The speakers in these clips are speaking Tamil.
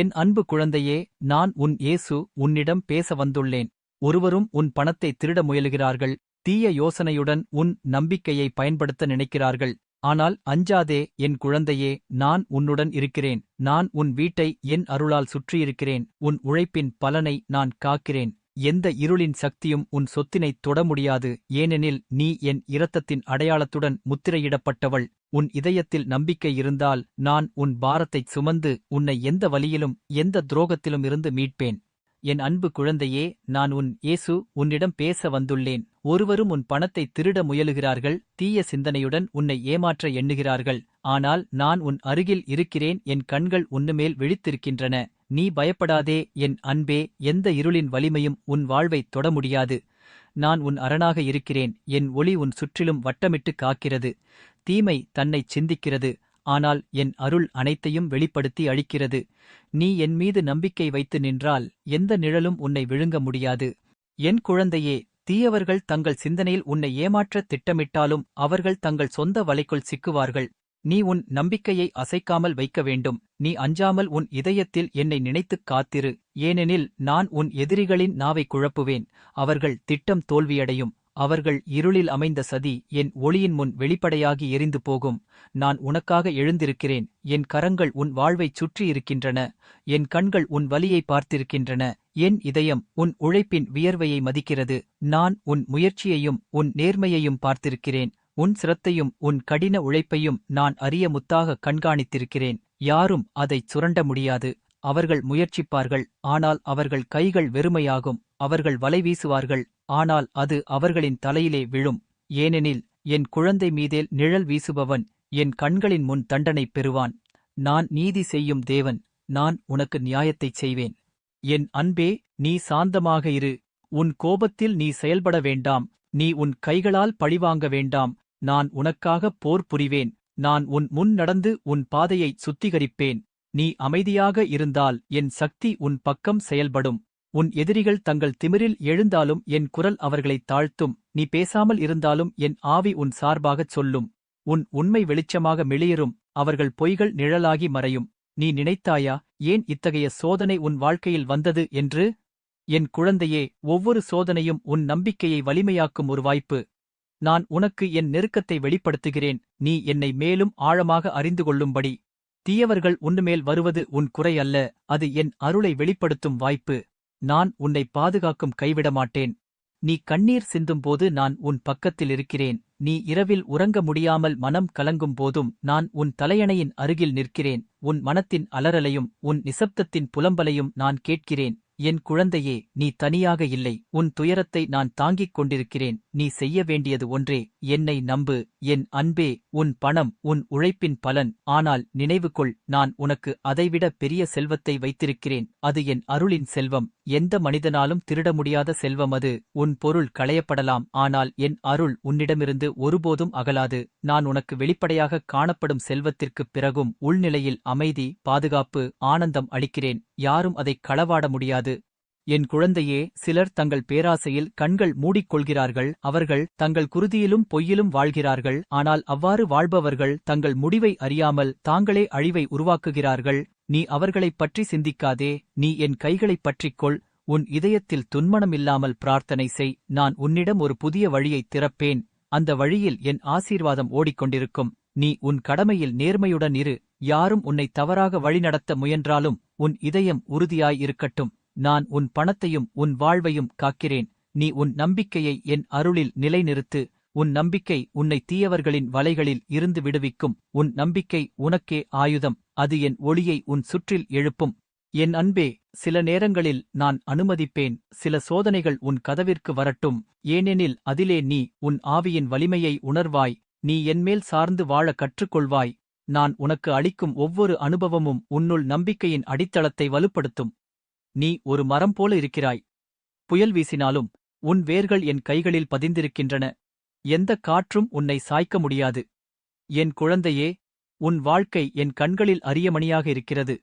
என் அன்பு குழந்தையே நான் உன் இயேசு உன்னிடம் பேச வந்துள்ளேன். ஒருவரும் உன் பணத்தை திருட முயலுகிறார்கள் தீய யோசனையுடன் உன் நம்பிக்கையை பயன்படுத்த நினைக்கிறார்கள். ஆனால் அஞ்சாதே என் குழந்தையே நான் உன்னுடன் இருக்கிறேன். நான் உன் வீட்டை என் அருளால் சுற்றியிருக்கிறேன். உன் உழைப்பின் பலனை நான் காக்கிறேன். எந்த இருளின் சக்தியும் உன் சொத்தினைத் தொட முடியாது. ஏனெனில் நீ என் இரத்தத்தின் அடையாளத்துடன் முத்திரையிடப்பட்டவள். உன் இதயத்தில் நம்பிக்கை இருந்தால் நான் உன் பாரத்தைச் சுமந்து உன்னை எந்த வழியிலும் எந்த துரோகத்திலும் இருந்து மீட்பேன். என் அன்பு குழந்தையே நான் உன் இயேசு உன்னிடம் பேச வந்துள்ளேன். ஒருவரும் உன் பணத்தை திருட முயலுகிறார்கள் தீய சிந்தனையுடன் உன்னை ஏமாற்ற எண்ணுகிறார்கள். ஆனால் நான் உன் அருகில் இருக்கிறேன் என் கண்கள் உன்னுமேல் விழித்திருக்கின்றன. நீ பயப்படாதே என் அன்பே எந்த இருளின் வலிமையும் உன் வாழ்வைத் தொட முடியாது. நான் உன் அரணாக இருக்கிறேன். என் ஒளி உன் சுற்றிலும் வட்டமிட்டு காக்கிறது. தீமை தன்னைச் சிந்திக்கிறது. ஆனால் என் அருள் அனைத்தையும் வெளிப்படுத்தி அளிக்கிறது நீ என் மீது நம்பிக்கை வைத்து நின்றால் எந்த நிழலும் உன்னை விழுங்க முடியாது. என் குழந்தையே தீயவர்கள் தங்கள் சிந்தனையில் உன்னை ஏமாற்றத் திட்டமிட்டாலும் அவர்கள் தங்கள் சொந்த வலைக்குள் சிக்குவார்கள். நீ உன் நம்பிக்கையை அசைக்காமல் வைக்க வேண்டும். நீ அஞ்சாமல் உன் இதயத்தில் என்னை நினைத்துக் காத்திரு. ஏனெனில் நான் உன் எதிரிகளின் நாவை குழப்புவேன். அவர்கள் திட்டம் தோல்வியடையும். அவர்கள் இருளில் அமைந்த சதி என் ஒளியின் முன் வெளிப்படையாகி எரிந்து போகும். நான் உனக்காக எழுந்திருக்கிறேன். என் கரங்கள் உன் வாழ்வைச் சுற்றியிருக்கின்றன என் கண்கள் உன் வலியை பார்த்திருக்கின்றன. என் இதயம் உன் உழைப்பின் வியர்வையை மதிக்கிறது. நான் உன் முயற்சியையும் உன் நேர்மையையும் பார்த்திருக்கிறேன். உன் சிரத்தையும் உன் கடின உழைப்பையும் நான் அறிய முத்தாக கண்காணித்திருக்கிறேன். யாரும் அதைச் சுரண்ட முடியாது. அவர்கள் முயற்சிப்பார்கள். ஆனால் அவர்கள் கைகள் வெறுமையாகும். அவர்கள் வலை வீசுவார்கள். ஆனால் அது அவர்களின் தலையிலே விழும். ஏனெனில் என் குழந்தை மீதேல் நிழல் வீசுபவன் என் கண்களின் முன் தண்டனை பெறுவான். நான் நீதி செய்யும் தேவன். நான் உனக்கு நியாயத்தைச் செய்வேன். என் அன்பே நீ சாந்தமாக இரு. உன் கோபத்தில் நீ செயல்பட வேண்டாம். நீ உன் கைகளால் பழிவாங்க வேண்டாம். நான் உனக்காக போர் புரிவேன். நான் உன் முன் நடந்து உன் பாதையை சுத்திகரிப்பேன். நீ அமைதியாக இருந்தால் என் சக்தி உன் பக்கம் செயல்படும். உன் எதிரிகள் தங்கள் திமிரில் எழுந்தாலும் என் குரல் அவர்களைத் தாழ்த்தும். நீ பேசாமல் இருந்தாலும் என் ஆவி உன் சார்பாகச் சொல்லும். உன் உண்மை வெளிச்சமாக மெளியரும் அவர்கள் பொய்கள் நிழலாகி மறையும். நீ நினைத்தாயா ஏன் இத்தகைய சோதனை உன் வாழ்க்கையில் வந்தது என்று? என் குழந்தையே ஒவ்வொரு சோதனையும் உன் நம்பிக்கையை வலிமையாக்கும் ஒரு வாய்ப்பு. நான் உனக்கு என் நெருக்கத்தை வெளிப்படுத்துகிறேன். நீ என்னை மேலும் ஆழமாக அறிந்து கொள்ளும்படி. தீயவர்கள் உன்னுமேல் வருவது உன் குறை அல்ல அது என் அருளை வெளிப்படுத்தும் வாய்ப்பு. நான் உன்னை பாதுகாக்கும் கைவிட மாட்டேன் நீ கண்ணீர் சிந்தும்போது நான் உன் பக்கத்தில் இருக்கிறேன். நீ இரவில் உறங்க முடியாமல் மனம் கலங்கும் போதும் நான் உன் தலையணையின் அருகில் நிற்கிறேன். உன் மனத்தின் அலறலையும் உன் நிசப்தத்தின் புலம்பலையும் நான் கேட்கிறேன். என் குழந்தையே நீ தனியாக இல்லை. உன் துயரத்தை நான் தாங்கிக் கொண்டிருக்கிறேன். நீ செய்ய வேண்டியது ஒன்றே. என்னை நம்பு என் அன்பே உன் பணம் உன் உழைப்பின் பலன். ஆனால் நினைவுகொள் நான் உனக்கு அதைவிட பெரிய செல்வத்தை வைத்திருக்கிறேன். அது என் அருளின் செல்வம். எந்த மனிதனாலும் திருட முடியாத செல்வம் அது. உன் பொருள் களையப்படலாம். ஆனால் என் அருள் உன்னிடமிருந்து ஒருபோதும் அகலாது. நான் உனக்கு வெளிப்படையாக காணப்படும் செல்வத்திற்குப் பிறகும் உள்நிலையில் அமைதி பாதுகாப்பு ஆனந்தம் அளிக்கிறேன். யாரும் அதைக் களவாட முடியாது. என் குழந்தையே சிலர் தங்கள் பேராசையில் கண்கள் மூடிக்கொள்கிறார்கள் அவர்கள் தங்கள் குருதியிலும் பொய்யிலும் வாழ்கிறார்கள் ஆனால் அவ்வாறு வாழ்பவர்கள் தங்கள் முடிவை அறியாமல் தாங்களே அழிவை உருவாக்குகிறார்கள். நீ அவர்களைப் பற்றி சிந்திக்காதே நீ என் கைகளைப் பற்றிக்கொள் உன் இதயத்தில் துன்மணம் இல்லாமல் பிரார்த்தனை செய் நான் உன்னிடம் ஒரு புதிய வழியைத் திறப்பேன் அந்த வழியில் என் ஆசீர்வாதம் ஓடிக்கொண்டிருக்கும். நீ உன் கடமையில் நேர்மையுடன் இரு யாரும் உன்னை தவறாக வழிநடத்த முயன்றாலும் உன் இதயம் உறுதியாய் இருக்கட்டும். நான் உன் பணத்தையும் உன் வாழ்வையும் காக்கிறேன். நீ உன் நம்பிக்கையை என் அருளில் நிலைநிறுத்து. உன் நம்பிக்கை உன்னை தீயவர்களின் வலைகளில் இருந்து விடுவிக்கும். உன் நம்பிக்கை உனக்கே ஆயுதம். அது என் ஒளியை உன் சுற்றில் எழுப்பும். என் அன்பே சில நேரங்களில் நான் அனுமதிப்பேன். சில சோதனைகள் உன் கதவிற்கு வரட்டும். ஏனெனில் அதிலே நீ உன் ஆவியின் வலிமையை உணர்வாய். நீ என்மேல் சார்ந்து வாழ கற்றுக்கொள்வாய். நான் உனக்கு அளிக்கும் ஒவ்வொரு அனுபவமும் உன்னுள் நம்பிக்கையின் அடித்தளத்தை வலுப்படுத்தும். நீ ஒரு மரம் போல இருக்கிறாய். புயல் வீசினாலும் உன் வேர்கள் என் கைகளில் பதிந்திருக்கின்றன. எந்த காற்றும் உன்னை சாய்க்க முடியாது. என் குழந்தையே உன் வாழ்க்கை என் கண்களில் அரியமணியாக இருக்கிறது.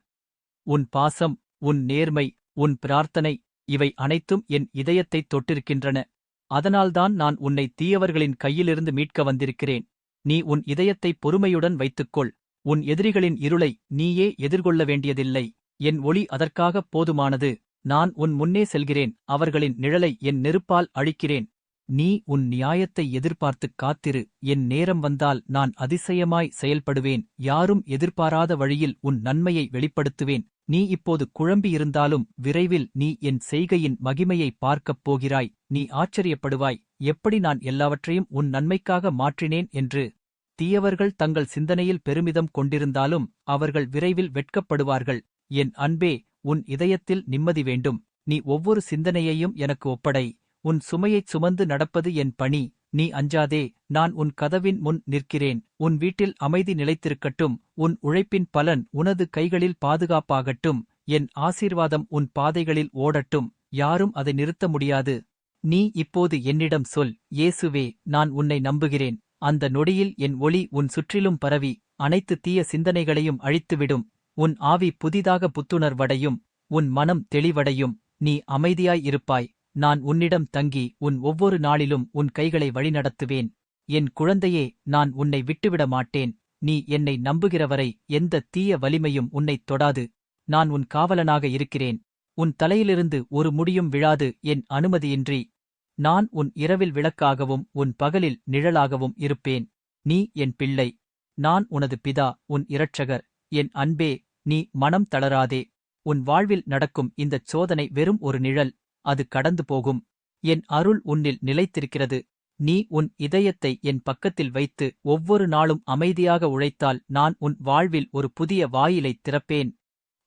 உன் பாசம் உன் நேர்மை உன் பிரார்த்தனை இவை அனைத்தும் என் இதயத்தைத் தொட்டிருக்கின்றன. அதனால்தான் நான் உன்னை தீயவர்களின் கையிலிருந்து மீட்க வந்திருக்கிறேன். நீ உன் இதயத்தை பொறுமையுடன் வைத்துக்கொள். உன் எதிரிகளின் இருளை நீயே எதிர்கொள்ள வேண்டியதில்லை. என் ஒளி அதற்காகப் போதுமானது. நான் உன் முன்னே செல்கிறேன். அவர்களின் நிழலை என் நெருப்பால் அழிக்கிறேன். நீ உன் நியாயத்தை எதிர்பார்த்துக் காத்திரு. என் நேரம் வந்தால் நான் அதிசயமாய் செயல்படுவேன். யாரும் எதிர்பாராத வழியில் உன் நன்மையை வெளிப்படுத்துவேன். நீ இப்போது குழம்பியிருந்தாலும் விரைவில் நீ என் செய்கையின் மகிமையை பார்க்கப் போகிறாய். நீ ஆச்சரியப்படுவாய். எப்படி நான் எல்லாவற்றையும் உன் நன்மைக்காக மாற்றினேன் என்று. தீயவர்கள் தங்கள் சிந்தனையில் பெருமிதம் கொண்டிருந்தாலும் அவர்கள் விரைவில் வெட்கப்படுவார்கள். என் அன்பே உன் இதயத்தில் நிம்மதி வேண்டும். நீ ஒவ்வொரு சிந்தனையையும் எனக்கு ஒப்படை. உன் சுமையைச் சுமந்து நடப்பது என் பணி. நீ அஞ்சாதே நான் உன் கதவின் முன் நிற்கிறேன். உன் வீட்டில் அமைதி நிலைத்திருக்கட்டும். உன் உழைப்பின் பலன் உனது கைகளில் பாதுகாப்பாகட்டும். என் ஆசீர்வாதம் உன் பாதைகளில் ஓடட்டும். யாரும் அதை நிறுத்த முடியாது. நீ இப்போது என்னிடம் சொல் இயேசுவே நான் உன்னை நம்புகிறேன். அந்த நொடியில் என் ஒளி உன் சுற்றிலும் பரவி. அனைத்து தீய சிந்தனைகளையும் அழித்துவிடும். உன் ஆவி புதிதாக புத்துணர்வடையும் உன் மனம் தெளிவடையும் நீ அமைதியாய் இருப்பாய். நான் உன்னிடம் தங்கி உன் ஒவ்வொரு நாளிலும் உன் கைகளை வழிநடத்துவேன். என் குழந்தையே நான் உன்னை விட்டுவிட மாட்டேன். நீ என்னை நம்புகிறவரை எந்த தீய வலிமையும் உன்னைத் தொடாது. நான் உன் காவலனாக இருக்கிறேன். உன் தலையிலிருந்து ஒரு முடியும் விழாது என் அனுமதியின்றி. நான் உன் இரவில் விளக்காகவும் உன் பகலில் நிழலாகவும் இருப்பேன். நீ என் பிள்ளை. நான் உனது பிதா உன் இரட்சகர். என் அன்பே நீ மனம் தளராதே. உன் வாழ்வில் நடக்கும் இந்தச் சோதனை வெறும் ஒரு நிழல் அது கடந்து போகும். என் அருள் உன்னில் நிலைத்திருக்கிறது. நீ உன் இதயத்தை என் பக்கத்தில் வைத்து ஒவ்வொரு நாளும் அமைதியாக உழைத்தால் நான் உன் வாழ்வில் ஒரு புதிய வாயிலைத் திறப்பேன்.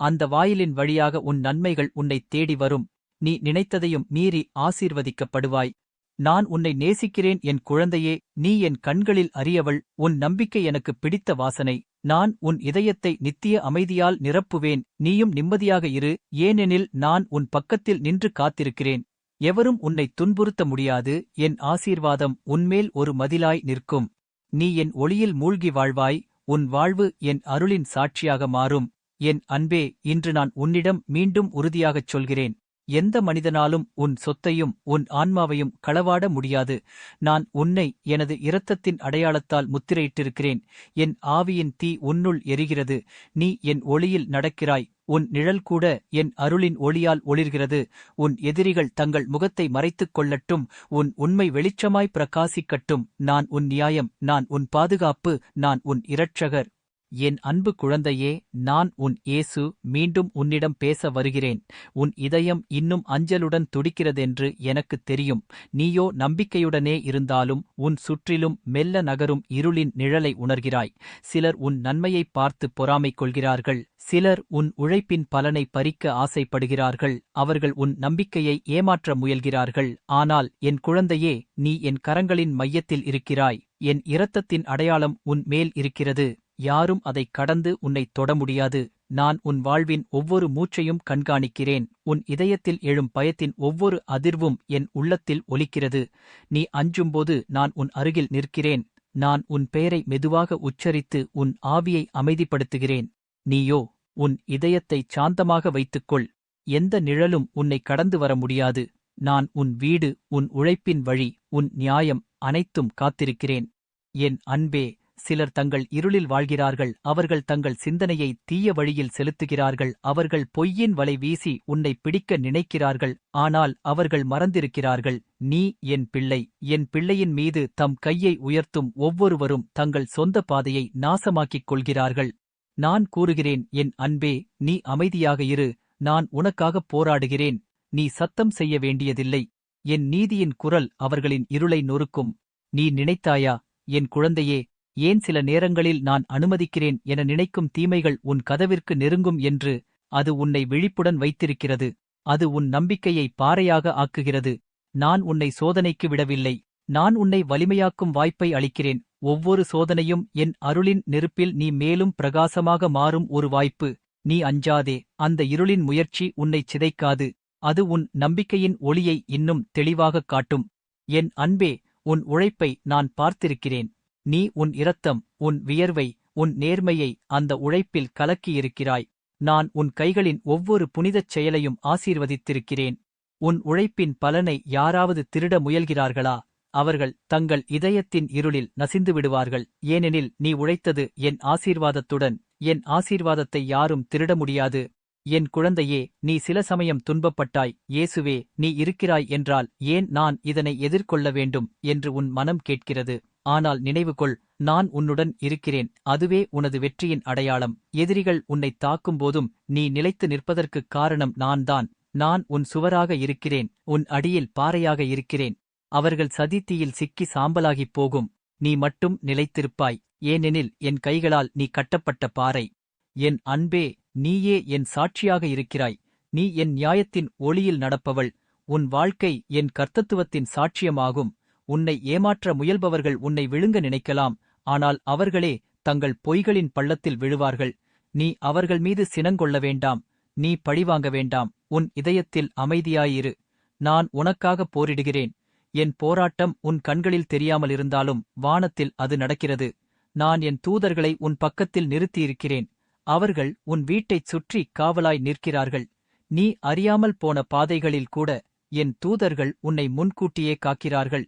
அந்த வாயிலின் வழியாக உன் நன்மைகள் உன்னைத் தேடி வரும். நீ நினைத்ததையும் மீறி ஆசீர்வதிக்கப்படுவாய். நான் உன்னை நேசிக்கிறேன் என் குழந்தையே நீ என் கண்களில் அறியவள் உன் நம்பிக்கை எனக்கு பிடித்த வாசனை. நான் உன் இதயத்தை நித்திய அமைதியால் நிரப்புவேன். நீயும் நிம்மதியாக இரு. ஏனெனில் நான் உன் பக்கத்தில் நின்று காத்திருக்கிறேன். எவரும் உன்னை துன்புறுத்த முடியாது. என் ஆசீர்வாதம் உன்மேல் ஒரு மதிலாய் நிற்கும். நீ என் ஒளியில் மூழ்கி வாழ்வாய். உன் வாழ்வு என் அருளின் சாட்சியாக மாறும். என் அன்பே இன்று நான் உன்னிடம் மீண்டும் உறுதியாகச் சொல்கிறேன். எந்த மனிதனாலும் உன் சொத்தையும் உன் ஆன்மாவையும் களவாட முடியாது. நான் உன்னை எனது இரத்தத்தின் அடையாளத்தால் முத்திரையிட்டிருக்கிறேன். என் ஆவியின் தீ உன்னுள் எரிகிறது. நீ என் ஒளியில் நடக்கிறாய். உன் நிழல் கூட என் அருளின் ஒளியால் ஒளிர்கிறது. உன் எதிரிகள் தங்கள் முகத்தை மறைத்துக் கொள்ளட்டும். உன் உண்மை வெளிச்சமாய் பிரகாசிக்கட்டும். நான் உன் நியாயம். நான் உன் பாதுகாப்பு. நான் உன் இரட்சகர். என் அன்பு குழந்தையே நான் உன் இயேசு மீண்டும் உன்னிடம் பேச வருகிறேன். உன் இதயம் இன்னும் அஞ்சலுடன் துடிக்கிறதென்று எனக்குத் தெரியும். நீயோ நம்பிக்கையுடனே இருந்தாலும் உன் சுற்றிலும் மெல்ல நகரும் இருளின் நிழலை உணர்கிறாய். சிலர் உன் நன்மையைப் பார்த்து பொறாமை கொள்கிறார்கள். சிலர் உன் உழைப்பின் பலனை பறிக்க ஆசைப்படுகிறார்கள். அவர்கள் உன் நம்பிக்கையை ஏமாற்ற முயல்கிறார்கள். ஆனால் என் குழந்தையே நீ என் கரங்களின் மையத்தில் இருக்கிறாய். என் இரத்தத்தின் அடையாளம் உன் மேல் இருக்கிறது. யாரும் அதைக் கடந்து உன்னைத் தொட முடியாது. நான் உன் வாழ்வின் ஒவ்வொரு மூச்சையும் கண்காணிக்கிறேன். உன் இதயத்தில் எழும் பயத்தின் ஒவ்வொரு அதிர்வும் என் உள்ளத்தில் ஒலிக்கிறது. நீ அஞ்சும்போது நான் உன் அருகில் நிற்கிறேன். நான் உன் பெயரை மெதுவாக உச்சரித்து உன் ஆவியை அமைதிப்படுத்துகிறேன். நீயோ உன் இதயத்தை சாந்தமாக வைத்துக்கொள். எந்த நிழலும் உன்னை கடந்து வர முடியாது. நான் உன் வீடு உன் உழைப்பின் வழி உன் நியாயம் அனைத்தும் காத்திருக்கிறேன். என் அன்பே சிலர் தங்கள் இருளில் வாழ்கிறார்கள் அவர்கள் தங்கள் சிந்தனையை தீய வழியில் செலுத்துகிறார்கள் அவர்கள் பொய்யின் வலை வீசி உன்னை பிடிக்க நினைக்கிறார்கள் ஆனால் அவர்கள் மறந்திருக்கிறார்கள். நீ என் பிள்ளை என் பிள்ளையின் மீது தம் கையை உயர்த்தும் ஒவ்வொருவரும் தங்கள் சொந்த பாதையை நாசமாக்கிக் கொள்கிறார்கள். நான் கூறுகிறேன் என் அன்பே நீ அமைதியாக இரு நான் உனக்காகப் போராடுகிறேன் நீ சத்தம் செய்ய வேண்டியதில்லை. என் நீதியின் குரல் அவர்களின் இருளை நொறுக்கும். நீ நினைத்தாயா என் குழந்தையே ஏன் சில நேரங்களில் நான் அனுமதிக்கிறேன் என நினைக்கும் தீமைகள் உன் கதவிற்கு நெருங்கும் என்று அது உன்னை விழிப்புடன் வைத்திருக்கிறது. அது உன் நம்பிக்கையை பாறையாக ஆக்குகிறது. நான் உன்னை சோதனைக்கு விடவில்லை. நான் உன்னை வலிமையாக்கும் வாய்ப்பை அளிக்கிறேன். ஒவ்வொரு சோதனையும் என் அருளின் நெருப்பில் நீ மேலும் பிரகாசமாக மாறும் ஒரு வாய்ப்பு. நீ அஞ்சாதே. அந்த இருளின் முயற்சி உன்னைச் சிதைக்காது. அது உன் நம்பிக்கையின் ஒளியை இன்னும் தெளிவாகக் காட்டும். என் அன்பே உன் உழைப்பை நான் பார்த்திருக்கிறேன். நீ உன் இரத்தம் உன் வியர்வை உன் நேர்மையை அந்த உழைப்பில் கலக்கியிருக்கிறாய். நான் உன் கைகளின் ஒவ்வொரு புனிதச் செயலையும் ஆசீர்வதித்திருக்கிறேன். உன் உழைப்பின் பலனை யாராவது திருட முயல்கிறார்களா? அவர்கள் தங்கள் இதயத்தின் இருளில் நசிந்து விடுவார்கள் ஏனெனில் நீ உழைத்தது என் ஆசீர்வாதத்துடன் என் ஆசீர்வாதத்தை யாரும் திருட முடியாது. என் குழந்தையே நீ சில சமயம் துன்பப்பட்டாய். இயேசுவே நீ இருக்கிறாய் என்றால் ஏன் நான் இதனை எதிர்கொள்ள வேண்டும் என்று உன் மனம் கேட்கிறது? ஆனால் நினைவுகொள் நான் உன்னுடன் இருக்கிறேன். அதுவே உனது வெற்றியின் அடையாளம். எதிரிகள் உன்னை தாக்கும்போதும் நீ நிலைத்து நிற்பதற்குக் காரணம் நான்தான். நான் உன் சுவராக இருக்கிறேன். உன் அடியில் பாறையாக இருக்கிறேன். அவர்கள் சதித்தீயில் சிக்கி சாம்பலாகிப் போகும். நீ மட்டும் நிலைத்திருப்பாய். ஏனெனில் என் கைகளால் நீ கட்டப்பட்ட பாறை. என் அன்பே நீயே என் சாட்சியாக இருக்கிறாய். நீ என் நியாயத்தின் ஒளியில் நடப்பவள். உன் வாழ்க்கை என் கர்த்தத்துவத்தின் சாட்சியமாகும். உன்னை ஏமாற்ற முயல்பவர்கள் உன்னை விழுங்க நினைக்கலாம். ஆனால் அவர்களே தங்கள் பொய்களின் பள்ளத்தில் விழுவார்கள். நீ அவர்கள் மீது சினங்கொள்ள வேண்டாம். நீ பழிவாங்க வேண்டாம். உன் இதயத்தில் அமைதியாயிரு. நான் உனக்காக போரிடுகிறேன். என் போராட்டம் உன் கண்களில் தெரியாமல் இருந்தாலும் வானத்தில் அது நடக்கிறது. நான் என் தூதர்களை உன் பக்கத்தில் நிறுத்தியிருக்கிறேன். அவர்கள் உன் வீட்டைச் சுற்றி காவலாய் நிற்கிறார்கள். நீ அறியாமல் போன பாதைகளில் கூட என் தூதர்கள் உன்னை முன்கூட்டியே காக்கிறார்கள்.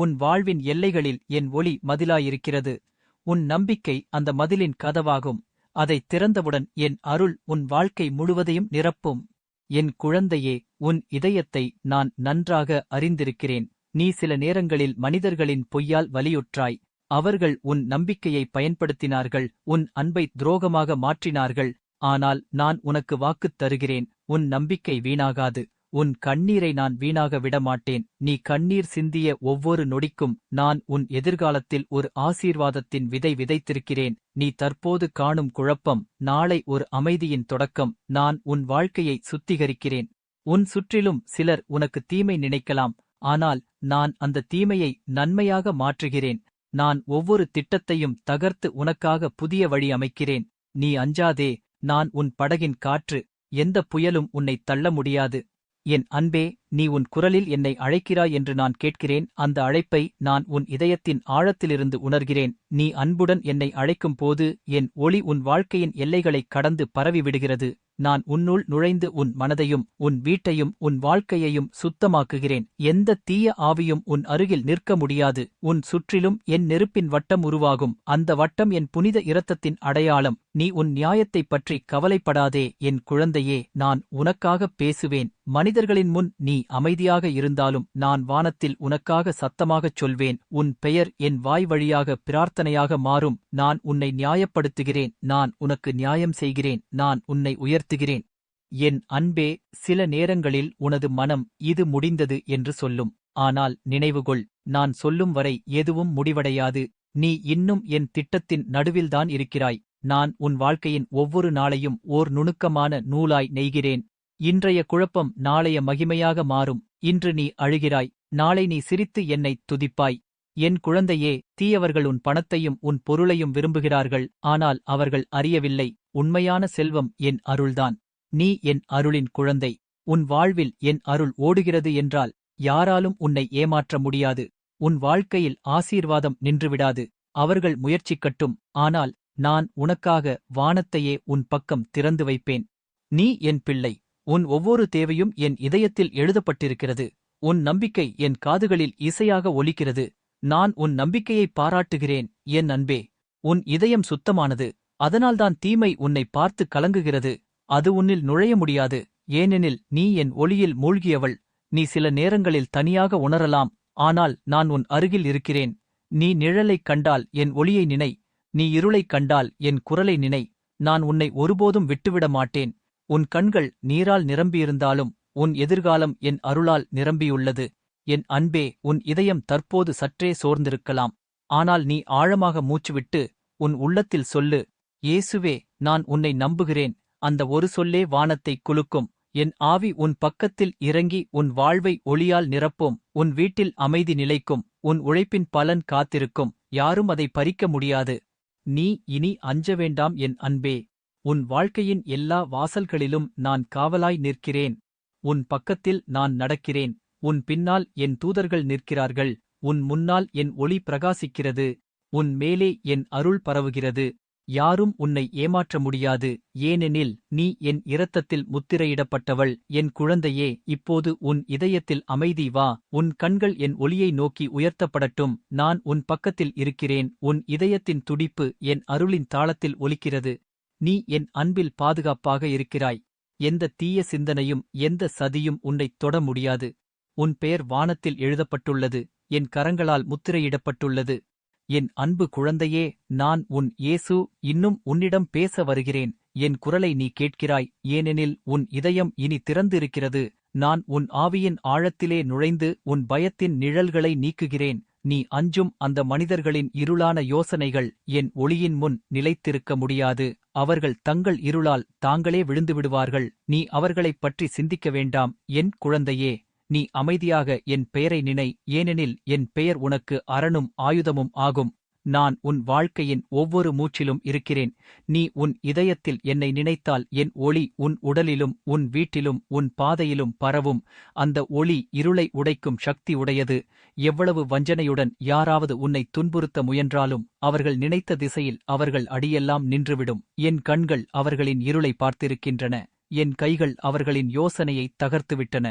உன் வாழ்வின் எல்லைகளில் என் ஒளி மதிலாயிருக்கிறது. உன் நம்பிக்கை அந்த மதிலின் கதவாகும். அதைத் திறந்தவுடன் என் அருள் உன் வாழ்க்கை முழுவதையும் நிரப்பும். என் குழந்தையே உன் இதயத்தை நான் நன்றாக அறிந்திருக்கிறேன். நீ சில நேரங்களில் மனிதர்களின் பொய்யால் வலியுற்றாய். அவர்கள் உன் நம்பிக்கையை பயன்படுத்தினார்கள். உன் அன்பை துரோகமாக மாற்றினார்கள். ஆனால் நான் உனக்கு வாக்குத் தருகிறேன். உன் நம்பிக்கை வீணாகாது. உன் கண்ணீரை நான் வீணாக விடமாட்டேன். நீ கண்ணீர் சிந்திய ஒவ்வொரு நொடிக்கும் நான் உன் எதிர்காலத்தில் ஒரு ஆசீர்வாதத்தின் விதை விதைத்திருக்கிறேன். நீ தற்போது காணும் குழப்பம் நாளை ஒரு அமைதியின் தொடக்கம் நான் உன் வாழ்க்கையை சுத்திகரிக்கிறேன். உன் சுற்றிலும் சிலர் உனக்கு தீமை நினைக்கலாம் ஆனால் நான் அந்த தீமையை நன்மையாக மாற்றுகிறேன். நான் ஒவ்வொரு திட்டத்தையும் தகர்த்து உனக்காக புதிய வழி அமைக்கிறேன். நீ அஞ்சாதே நான் உன் படகின் காற்று எந்த புயலும் உன்னை தள்ள முடியாது. என் அன்பே நீ உன் குரலில் என்னை அழைக்கிறாய் என்று நான் கேட்கிறேன் அந்த அழைப்பை நான் உன் இதயத்தின் ஆழத்திலிருந்து உணர்கிறேன். நீ அன்புடன் என்னை அழைக்கும் போது என் ஒளி உன் வாழ்க்கையின் எல்லைகளைக் கடந்து பரவிவிடுகிறது. நான் உன்னுள் நுழைந்து உன் மனதையும் உன் வீட்டையும் உன் வாழ்க்கையையும் சுத்தமாக்குகிறேன். எந்த தீய ஆவியும் உன் அருகில் நிற்க முடியாது. உன் சுற்றிலும் என் நெருப்பின் வட்டம் உருவாகும். அந்த வட்டம் என் புனித இரத்தத்தின் அடையாளம். நீ உன் நியாயத்தைப் பற்றி கவலைப்படாதே. என் குழந்தையே நான் உனக்காகப் பேசுவேன். மனிதர்களின் முன் நீ அமைதியாக இருந்தாலும் நான் வானத்தில் உனக்காக சத்தமாகச் சொல்வேன். உன் பெயர் என் வாய் வழியாக பிரார்த்தனையாக மாறும். நான் உன்னை நியாயப்படுத்துகிறேன். நான் உனக்கு நியாயம் செய்கிறேன். நான் உன்னை உயர்த்துகிறேன். என் அன்பே சில நேரங்களில் உனது மனம் இது முடிந்தது என்று சொல்லும். ஆனால் நினைவுகொள் நான் சொல்லும் வரை எதுவும் முடிவடையாது. நீ இன்னும் என் திட்டத்தின் நடுவில்தான் இருக்கிறாய். நான் உன் வாழ்க்கையின் ஒவ்வொரு நாளையும் ஓர் நுணுக்கமான நூலாய் நெய்கிறேன். இன்றைய குழப்பம் நாளைய மகிமையாக மாறும். இன்று நீ அழுகிறாய். நாளை நீ சிரித்து என்னைத் துதிப்பாய். என் குழந்தையே தீயவர்கள் உன் பணத்தையும் உன் பொருளையும் விரும்புகிறார்கள். ஆனால் அவர்கள் அறியவில்லை. உண்மையான செல்வம் என் அருள்தான். நீ என் அருளின் குழந்தை. உன் வாழ்வில் என் அருள் ஓடுகிறது என்றால் யாராலும் உன்னை ஏமாற்ற முடியாது. உன் வாழ்க்கையில் ஆசீர்வாதம் நின்றுவிடாது. அவர்கள் முயற்சிக்கட்டும். ஆனால் நான் உனக்காக வானத்தையே உன் பக்கம் திறந்து வைப்பேன். நீ என் பிள்ளை. உன் ஒவ்வொரு தேவையும் என் இதயத்தில் எழுதப்பட்டிருக்கிறது. உன் நம்பிக்கை என் காதுகளில் இசையாக ஒலிக்கிறது. நான் உன் நம்பிக்கையை பாராட்டுகிறேன் என் அன்பே. உன் இதயம் சுத்தமானது. அதனால்தான் தீமை உன்னை பார்த்து கலங்குகிறது. அது உன்னில் நுழைய முடியாது. ஏனெனில் நீ என் ஒளியில் மூழ்கியவள். நீ சில நேரங்களில் தனியாக உணரலாம். ஆனால் நான் உன் அருகில் இருக்கிறேன். நீ நிழலைக் கண்டால் என் ஒளியை நினை. நீ இருளைக் கண்டால் என் குரலை நினை. நான் உன்னை ஒருபோதும் விட்டுவிட மாட்டேன். உன் கண்கள் நீரால் நிரம்பியிருந்தாலும் உன் எதிர்காலம் என் அருளால் நிரம்பியுள்ளது. என் அன்பே உன் இதயம் தற்போது சற்றே சோர்ந்திருக்கலாம். ஆனால் நீ ஆழமாக மூச்சுவிட்டு உன் உள்ளத்தில் சொல்லு இயேசுவே நான் உன்னை நம்புகிறேன். அந்த ஒரு சொல்லே வானத்தை குலுக்கும். என் ஆவி உன் பக்கத்தில் இறங்கி உன் வாழ்வை ஒளியால் நிரப்பும். உன் வீட்டில் அமைதி நிலைக்கும். உன் உழைப்பின் பலன் காத்திருக்கும். யாரும் அதை பறிக்க முடியாது. நீ இனி அஞ்ச வேண்டாம் என் அன்பே. உன் வாழ்க்கையின் எல்லா வாசல்களிலும் நான் காவலாய் நிற்கிறேன். உன் பக்கத்தில் நான் நடக்கிறேன். உன் பின்னால் என் தூதர்கள் நிற்கிறார்கள். உன் முன்னால் என் ஒளி பிரகாசிக்கிறது. உன் மேலே என் அருள் பரவுகிறது. யாரும் உன்னை ஏமாற்ற முடியாது. ஏனெனில் நீ என் இரத்தத்தில் முத்திரையிடப்பட்டவள். என் குழந்தையே இப்போது உன் இதயத்தில் அமைதி வா. உன் கண்கள் என் ஒளியை நோக்கி உயர்த்தப்படட்டும். நான் உன் பக்கத்தில் இருக்கிறேன். உன் இதயத்தின் துடிப்பு என் அருளின் தாளத்தில் ஒலிக்கிறது. நீ என் அன்பில் பாதுகாப்பாக இருக்கிறாய். எந்த தீய சிந்தனையும் எந்த சதியும் உன்னைத் தொட முடியாது. உன் பெயர் வானத்தில் எழுதப்பட்டுள்ளது. என் கரங்களால் முத்திரையிடப்பட்டுள்ளது. என் அன்பு குழந்தையே நான் உன் இயேசு இன்னும் உன்னிடம் பேச வருகிறேன். என் குரலை நீ கேட்கிறாய் ஏனெனில் உன் இதயம் இனி திறந்திருக்கிறது. நான் உன் ஆவியின் ஆழத்திலே நுழைந்து உன் பயத்தின் நிழல்களை நீக்குகிறேன். நீ அஞ்சும் அந்த மனிதர்களின் இருளான யோசனைகள் என் ஒளியின் முன் நிலைத்திருக்க முடியாது. அவர்கள் தங்கள் இருளால் தாங்களே விழுந்துவிடுவார்கள். நீ அவர்களைப் பற்றி சிந்திக்க வேண்டாம். என் குழந்தையே நீ அமைதியாக என் பெயரை நினை. ஏனெனில் என் பெயர் உனக்கு அரணும் ஆயுதமும் ஆகும். நான் உன் வாழ்க்கையின் ஒவ்வொரு மூச்சிலும் இருக்கிறேன். நீ உன் இதயத்தில் என்னை நினைத்தால் என் ஒளி உன் உடலிலும் உன் வீட்டிலும் உன் பாதையிலும் பரவும். அந்த ஒளி இருளை உடைக்கும் சக்தி உடையது. எவ்வளவு வஞ்சனையுடன் யாராவது உன்னை துன்புறுத்த முயன்றாலும் அவர்கள் நினைத்த திசையில் அவர்கள் அடியெல்லாம் நின்றுவிடும். என் கண்கள் அவர்களின் இருளை பார்த்திருக்கின்றன. என் கைகள் அவர்களின் யோசனையை தகர்த்துவிட்டன.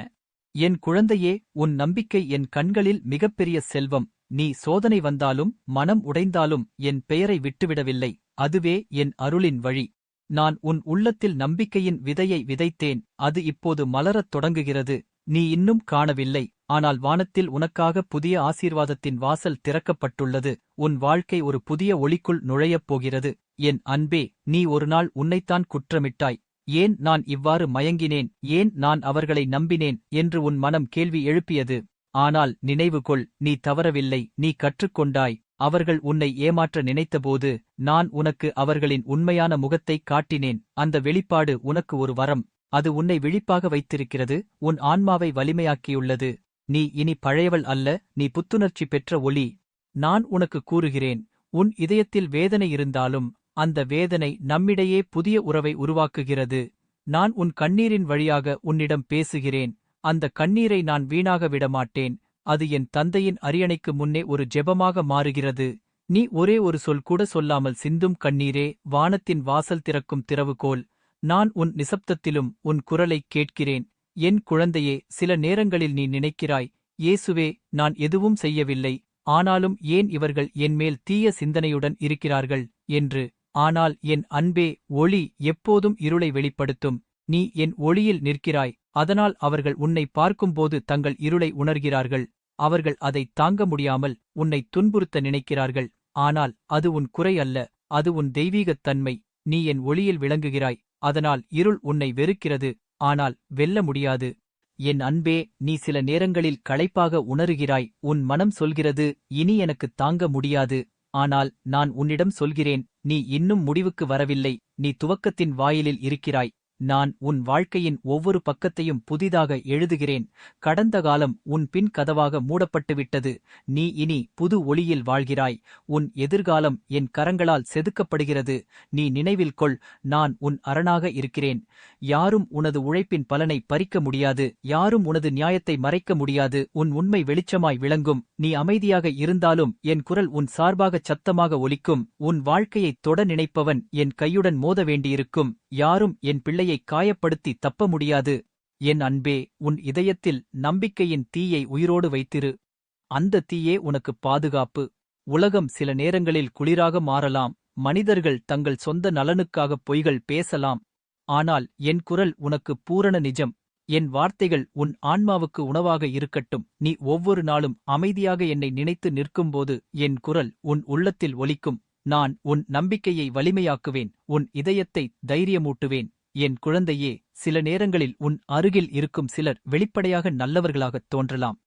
என் குழந்தையே உன் நம்பிக்கை என் கண்களில் மிகப்பெரிய செல்வம். நீ சோதனை வந்தாலும் மனம் உடைந்தாலும் என் பெயரை விட்டுவிடவில்லை. அதுவே என் அருளின் வழி. நான் உன் உள்ளத்தில் நம்பிக்கையின் விதையை விதைத்தேன். அது இப்போது மலரத் தொடங்குகிறது. நீ இன்னும் காணவில்லை. ஆனால் வானத்தில் உனக்காக புதிய ஆசீர்வாதத்தின் வாசல் திறக்கப்பட்டுள்ளது. உன் வாழ்க்கை ஒரு புதிய ஒளிக்குள் நுழையப் போகிறது. என் அன்பே நீ ஒருநாள் உன்னைத்தான் குற்றமிட்டாய். ஏன் நான் இவ்வாறு மயங்கினேன்? ஏன் நான் அவர்களை நம்பினேன்? என்று உன் மனம் கேள்வி எழுப்பியது. ஆனால் நினைவுகொள் நீ தவறவில்லை நீ கற்றுக்கொண்டாய். அவர்கள் உன்னை ஏமாற்ற நினைத்தபோது நான் உனக்கு அவர்களின் உண்மையான முகத்தைக் காட்டினேன். அந்த வெளிப்பாடு உனக்கு ஒரு வரம். அது உன்னை விழிப்பாக வைத்திருக்கிறது உன் ஆன்மாவை வலிமையாக்கியுள்ளது. நீ இனி பழையவள் அல்ல நீ புத்துணர்ச்சி பெற்ற ஒளி. நான் உனக்கு கூறுகிறேன் உன் இதயத்தில் வேதனை இருந்தாலும் அந்த வேதனை நம்மிடையே புதிய உறவை உருவாக்குகிறது. நான் உன் கண்ணீரின் வழியாக உன்னிடம் பேசுகிறேன். அந்த கண்ணீரை நான் வீணாக விடமாட்டேன். அது என் தந்தையின் அரியணைக்கு முன்னே ஒரு ஜெபமாக மாறுகிறது. நீ ஒரே ஒரு சொல் கூட சொல்லாமல் சிந்தும் கண்ணீரே வானத்தின் வாசல் திறக்கும் திறவுகோல். நான் உன் நிசப்தத்திலும் உன் குரலைக் கேட்கிறேன். என் குழந்தையே சில நேரங்களில் நீ நினைக்கிறாய் இயேசுவே நான் எதுவும் செய்யவில்லை. ஆனாலும் ஏன் இவர்கள் என்மேல் தீய சிந்தனையுடன் இருக்கிறார்கள்? என்று. ஆனால் என் அன்பே ஒளி எப்போதும் இருளை வெளிப்படுத்தும். நீ என் ஒளியில் நிற்கிறாய். அதனால் அவர்கள் உன்னை பார்க்கும்போது தங்கள் இருளை உணர்கிறார்கள். அவர்கள் அதை தாங்க முடியாமல் உன்னை துன்புறுத்த நினைக்கிறார்கள். ஆனால் அது உன் குறை அல்ல. அது உன் தெய்வீகத் தன்மை. நீ என் ஒளியில் விளங்குகிறாய். அதனால் இருள் உன்னை வெறுக்கிறது. ஆனால் வெல்ல முடியாது. என் அன்பே நீ சில நேரங்களில் களைப்பாக உணருகிறாய். உன் மனம் சொல்கிறது இனி எனக்கு தாங்க முடியாது. ஆனால் நான் உன்னிடம் சொல்கிறேன் நீ இன்னும் முடிவுக்கு வரவில்லை. நீ துவக்கத்தின் வாயிலில் இருக்கிறாய். நான் உன் வாழ்க்கையின் ஒவ்வொரு பக்கத்தையும் புதிதாக எழுதுகிறேன். கடந்த காலம் உன் பின் கதவாக மூடப்பட்டுவிட்டது. நீ இனி புது ஒளியில் வாழ்கிறாய். உன் எதிர்காலம் என் கரங்களால் செதுக்கப்படுகிறது. நீ நினைவில் கொள் நான் உன் அரணாக இருக்கிறேன். யாரும் உனது உழைப்பின் பலனை பறிக்க முடியாது. யாரும் உனது நியாயத்தை மறைக்க முடியாது. உன் உண்மை வெளிச்சமாய் விளங்கும். நீ அமைதியாக இருந்தாலும் என் குரல் உன் சார்பாகச் சத்தமாக ஒலிக்கும். உன் வாழ்க்கையைத் தொட நினைப்பவன் என் கையுடன் மோத வேண்டியிருக்கும். யாரும் என் பிள்ளையைக் காயப்படுத்தி தப்ப முடியாது. என் அன்பே உன் இதயத்தில் நம்பிக்கையின் தீயை உயிரோடு வைத்திரு. அந்த தீயே உனக்கு பாதுகாப்பு. உலகம் சில நேரங்களில் குளிராக மாறலாம். மனிதர்கள் தங்கள் சொந்த நலனுக்காக பொய்கள் பேசலாம். ஆனால் என் குரல் உனக்கு பூரண நிஜம். என் வார்த்தைகள் உன் ஆன்மாவுக்கு உணவாக இருக்கட்டும். நீ ஒவ்வொரு நாளும் அமைதியாக என்னை நினைத்து நிற்கும்போது என் குரல் உன் உள்ளத்தில் ஒலிக்கும். நான் உன் நம்பிக்கையை வலிமையாக்குவேன். உன் இதயத்தை தைரியமூட்டுவேன். என் குழந்தையே சில நேரங்களில் உன் அருகில் இருக்கும் சிலர் வெளிப்படையாக நல்லவர்களாகத் தோன்றலாம்.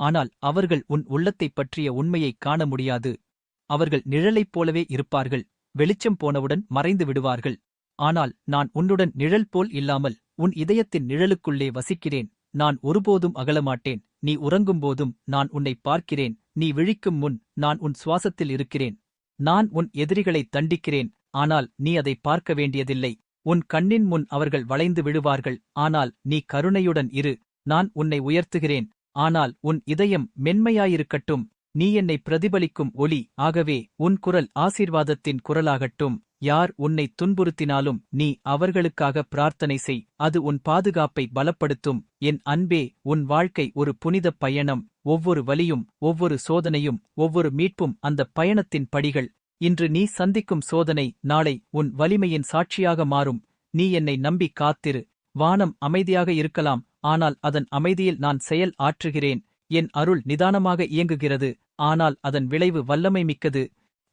ஆனால் அவர்கள் உன் உள்ளத்தைப் பற்றிய உண்மையைக் காண முடியாது. அவர்கள் நிழலைப் போலவே இருப்பார்கள் வெளிச்சம் போனவுடன் மறைந்து விடுவார்கள். ஆனால் நான் உன்னுடன் நிழல் போல் இல்லாமல் உன் இதயத்தின் நிழலுக்குள்ளே வசிக்கிறேன். நான் ஒருபோதும் அகலமாட்டேன். நீ உறங்கும்போதும் நான் உன்னை பார்க்கிறேன். நீ விழிக்கும் முன் நான் உன் சுவாசத்தில் இருக்கிறேன். நான் உன் எதிரிகளை தண்டிக்கிறேன். ஆனால் நீ அதை பார்க்க வேண்டியதில்லை. உன் கண்ணின் முன் அவர்கள் வளைந்து விழுவார்கள். ஆனால் நீ கருணையுடன் இரு. நான் உன்னை உயர்த்துகிறேன். ஆனால் உன் இதயம் மென்மையாயிருக்கட்டும். நீ என்னை பிரதிபலிக்கும் ஒளி. ஆகவே உன் குரல் ஆசீர்வாதத்தின் குரலாகட்டும். யார் உன்னை துன்புறுத்தினாலும் நீ அவர்களுக்காக பிரார்த்தனை செய். அது உன் பாதுகாப்பை பலப்படுத்தும். என் அன்பே உன் வாழ்க்கை ஒரு புனிதப் பயணம். ஒவ்வொரு வலியும் ஒவ்வொரு சோதனையும் ஒவ்வொரு மீட்பும் அந்த பயணத்தின் படிகள். இன்று நீ சந்திக்கும் சோதனை நாளை உன் வலிமையின் சாட்சியாக மாறும். நீ என்னை நம்பி காத்திரு. வானம் அமைதியாக இருக்கலாம். ஆனால் அதன் அமைதியில் நான் செயல் ஆற்றுகிறேன். என் அருள் நிதானமாக இயங்குகிறது. ஆனால் அதன் விளைவு வல்லமை மிக்கது.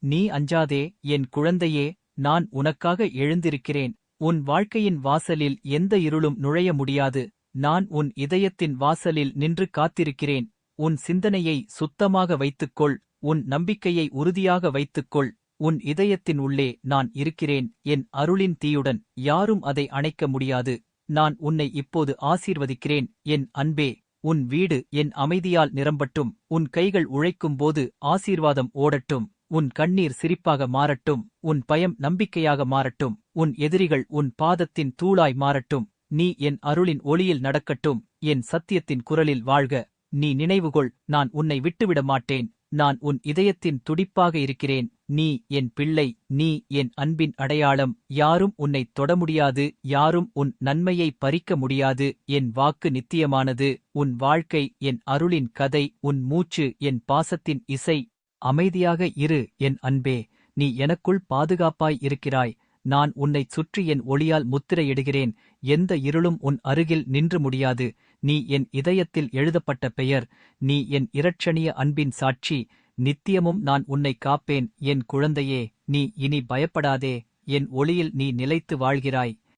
நீ அஞ்சாதே என் குழந்தையே நான் உனக்காக எழுந்திருக்கிறேன். உன் வாழ்க்கையின் வாசலில் எந்த இருளும் நுழைய முடியாது. நான் உன் இதயத்தின் வாசலில் நின்று காத்திருக்கிறேன். உன் சிந்தனையை சுத்தமாக வைத்துக்கொள். உன் நம்பிக்கையை உறுதியாக வைத்துக்கொள். உன் இதயத்தின் உள்ளே நான் இருக்கிறேன். என் அருளின் தீயுடன் யாரும் அதை அணைக்க முடியாது. நான் உன்னை இப்போது ஆசீர்வதிக்கிறேன். என் அன்பே உன் வீடு என் அமைதியால் நிரம்பட்டும். உன் கைகள் உழைக்கும்போது ஆசீர்வாதம் ஓடட்டும். உன் கண்ணீர் சிரிப்பாக மாறட்டும். உன் பயம் நம்பிக்கையாக மாறட்டும். உன் எதிரிகள் உன் பாதத்தின் தூளாய் மாறட்டும். நீ என் அருளின் ஒளியில் நடக்கட்டும். என் சத்தியத்தின் குரலில் வாழ்க. நீ நினைவுகொள். நான் உன்னை விட்டுவிட மாட்டேன். நான் உன் இதயத்தின் துடிப்பாக இருக்கிறேன். நீ என் பிள்ளை நீ என் அன்பின் அடையாளம். யாரும் உன்னை தொட முடியாது யாரும் உன் நன்மையை பறிக்க முடியாது. என் வாக்கு நித்தியமானது உன் வாழ்க்கை என் அருளின் கதை உன் மூச்சு என் பாசத்தின் இசை. அமைதியாக இரு என் அன்பே. நீ எனக்குள் பாதுகாப்பாய் இருக்கிறாய். நான் உன்னைச் சுற்றி என் ஒளியால் முத்திரையிடுகிறேன். எந்த இருளும் உன் அருகில் நின்று முடியாது. நீ என் இதயத்தில் எழுதப்பட்ட பெயர் நீ என் இரட்சணிய அன்பின் சாட்சி நித்தியமும் நான் உன்னை காப்பேன். என் குழந்தையே நீ இனி பயப்படாதே. என் ஒளியில் நீ நிலைத்து வாழ்கிறாய்.